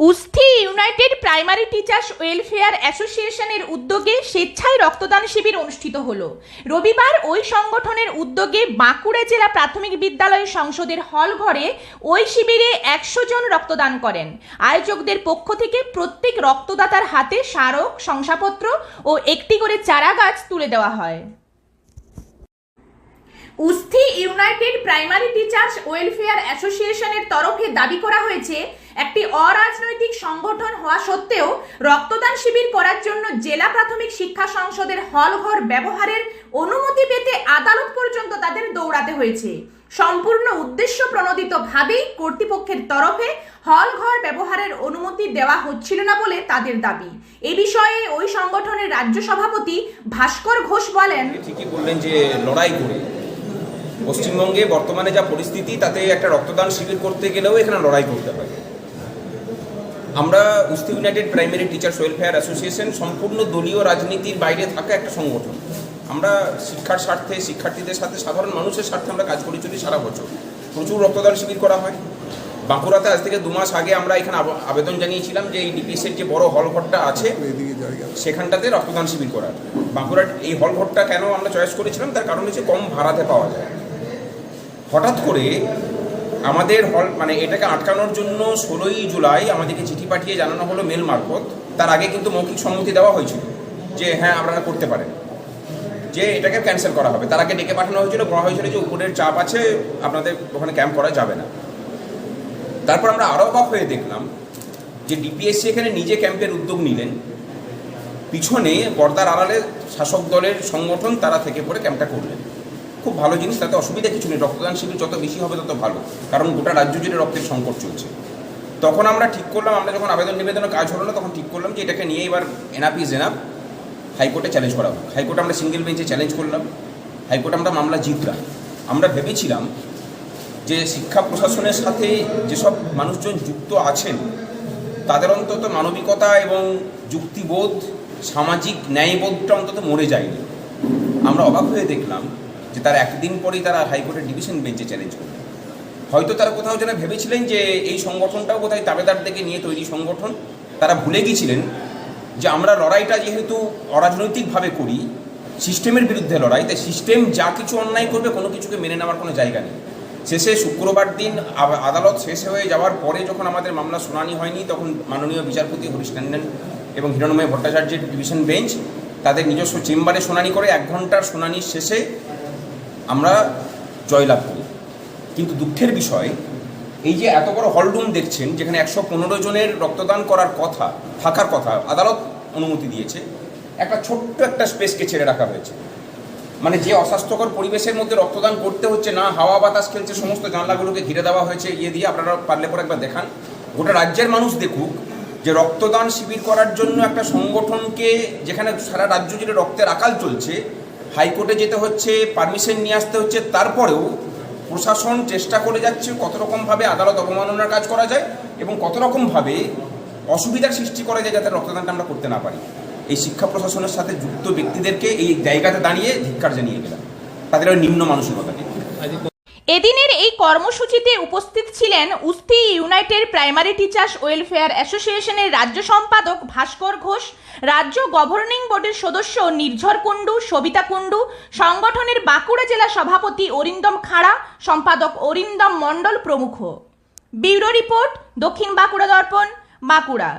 Usthi united primary teachers welfare অ্যাসোসিয়েশনের উদ্যোগে স্বেচ্ছায় রক্তদান শিবির অনুষ্ঠিত হলো। রবিবার ওই সংগঠনের উদ্যোগে বাঁকুড়া জেলা প্রাথমিক বিদ্যালয় সংসদের হল ঘরে ওই শিবিরে একশো জন রক্তদান করেন। আয়োজকদের পক্ষ থেকে প্রত্যেক রক্তদাতার হাতে স্মারক, শংসাপত্র ও একটি করে চারা গাছ তুলে দেওয়া হয়। Usthi united primary teachers welfare অ্যাসোসিয়েশনের তরফে দাবি করা হয়েছে একটি অরাজনৈতিক সংগঠন হওয়া সত্ত্বেও রক্তদান শিবির করার জন্য জেলা প্রাথমিক শিক্ষা সংসদের হলঘর ব্যবহারের অনুমতি পেতে আদালত পর্যন্ত তাদের দৌড়াতে হয়েছে। সম্পূর্ণ উদ্দেশ্য প্রণোদিতভাবেই কর্তৃপক্ষের তরফে হলঘর ব্যবহারের অনুমতি দেওয়া হচ্ছিল না বলে তাদের দাবি। এ বিষয়ে ওই সংগঠনের রাজ্য সভাপতি ভাস্কর ঘোষ বলেন ঠিকই বললেন যে লড়াই করে। পশ্চিমবঙ্গে বর্তমানে যা পরিস্থিতি, তাতে একটা রক্তদান শিবির করতে গেলেও এখানে লড়াই করতে হয়। আমরা Usthi united primary teachers welfare association সম্পূর্ণ দলীয় রাজনীতির বাইরে থাকা একটা সংগঠন। আমরা শিক্ষার স্বার্থে শিক্ষার্থীদের সাথে সাধারণ মানুষের স্বার্থে আমরা কাজ করে চলি সারা বছর। প্রচুর রক্তদান শিবির করা হয়। বাঁকুড়াতে আজ থেকে দু মাস আগে আমরা এখানে আব- আবেদন জানিয়েছিলাম যে এই ডিপিএসের যে বড় হল ঘরটা আছে সেখানটাতে রক্তদান শিবির করার বাঁকুড়ার এই হল ঘরটা কেন আমরা চয়েস করেছিলাম? তার কারণ হচ্ছে কম ভাড়াতে পাওয়া যায়। হঠাৎ করে আমাদের হল মানে এটাকে আটকানোর জন্য ষোলোই জুলাই আমাদেরকে চিঠি পাঠিয়ে জানানো হলো মেল মারফত। তার আগে কিন্তু মৌখিক সম্মতি দেওয়া হয়েছিল যে হ্যাঁ আপনারা করতে পারেন। যে এটাকে ক্যান্সেল করা হবে। তার আগে ডেকে পাঠানো হয়েছিল, বলা হয়েছিল যে উপরের চাপ আছে, আপনাদের ওখানে ক্যাম্প করা যাবে না। তারপর আমরা আরও অবাক হয়ে দেখলাম যে ডিপিএসসি এখানে নিজে ক্যাম্পের উদ্যোগ নিলেন। পিছনে পর্দার আড়ালে শাসক দলের সংগঠন, তারা থেকে পড়ে ক্যাম্পটা করলেন। খুব ভালো জিনিস, তাতে অসুবিধা কিছু নেই। রক্তদান শিবির যত বেশি হবে তত ভালো। কারণ গোটা রাজ্য জুড়ে রক্তের সংকট চলছে। তখন আমরা ঠিক করলাম, আমরা যখন আবেদন নিবেদনের কাজ হলো না, তখন ঠিক করলাম যে এটাকে নিয়ে এবার এনআপ ইজ এনাপ হাইকোর্টে চ্যালেঞ্জ করা হোক হাইকোর্টে আমরা সিঙ্গেল বেঞ্চে চ্যালেঞ্জ করলাম। হাইকোর্টে আমরা মামলা জিতলাম। আমরা ভেবেছিলাম যে শিক্ষা প্রশাসনের সাথে যেসব মানুষজন যুক্ত আছেন, তাদের অন্তত মানবিকতা এবং যুক্তিবোধ, সামাজিক ন্যায়বোধটা অন্তত মরে যায়নি। আমরা অবাক হয়ে দেখলাম যে তার একদিন পরেই তারা হাইকোর্টের ডিভিশন বেঞ্চে চ্যালেঞ্জ করবে। হয়তো তারা কোথাও যেন ভেবেছিলেন যে এই সংগঠনটাও কোথায় তাবেদারদেরকে নিয়ে তৈরি সংগঠন। তারা ভুলে গিয়েছিলেন যে আমরা লড়াইটা যেহেতু অরাজনৈতিকভাবে করি, সিস্টেমের বিরুদ্ধে লড়াই, তাই সিস্টেম যা কিছু অন্যায় করবে কোনো কিছুকে মেনে নেওয়ার কোনো জায়গা নেই। শেষে শুক্রবার দিন আদালত শেষ হয়ে যাওয়ার পরে যখন আমাদের মামলা শুনানি হয়নি, তখন মাননীয় বিচারপতি হরিশ ট্যান্ডন এবং হিরণময় ভট্টাচার্যের ডিভিশন বেঞ্চ তাদের নিজস্ব চেম্বারে শুনানি করে এক ঘণ্টার শুনানির শেষে আমরা জয়লাভ করি। কিন্তু দুঃখের বিষয়, এই যে এত বড় হলরুম দেখছেন, যেখানে একশো পনেরো জনের রক্তদান করার কথা, থাকার কথা আদালত অনুমতি দিয়েছে, একটা ছোট্ট একটা স্পেসকে ছেড়ে রাখা হয়েছে। মানে যে অস্বাস্থ্যকর পরিবেশের মধ্যে রক্তদান করতে হচ্ছে, না, হাওয়া বাতাস খেলছে, সমস্ত জানলাগুলোকে ঘিরে দেওয়া হয়েছে ইয়ে দিয়ে আপনারা পারলে পরে একবার দেখান। গোটা রাজ্যের মানুষ দেখুক যে রক্তদান শিবির করার জন্য একটা সংগঠনকে, যেখানে সারা রাজ্য জুড়ে রক্তের আকাল চলছে হাইকোর্টে যেতে হচ্ছে পারমিশন নিয়ে আসতে হচ্ছে, তারপরেও প্রশাসন চেষ্টা করে যাচ্ছে কত রকমভাবে আদালত অবমাননার কাজ করা যায় এবং কত রকমভাবে অসুবিধার সৃষ্টি করা যায় যাতে রক্তদানটা আমরা করতে না পারি। এই শিক্ষা প্রশাসনের সাথে যুক্ত ব্যক্তিদেরকে এই জায়গাতে দাঁড়িয়ে ধিক্কার জানিয়ে গেলাম তাদের ওই নিম্ন মানসিকতাকে এদিনের এই কর্মসূচিতে উপস্থিত ছিলেন Usthi united primary teachers welfare অ্যাসোসিয়েশনের রাজ্য সম্পাদক ভাস্কর ঘোষ, রাজ্য গভর্নিং বোর্ডের সদস্য নির্ঝর কুণ্ডু, সবিতা কুণ্ডু, সংগঠনের বাঁকুড়া জেলা সভাপতি অরিন্দম খাড়া, সম্পাদক অরিন্দম মণ্ডল প্রমুখ। ব্যুরো রিপোর্ট দক্ষিণ বাঁকুড়া দর্পণ, বাঁকুড়া।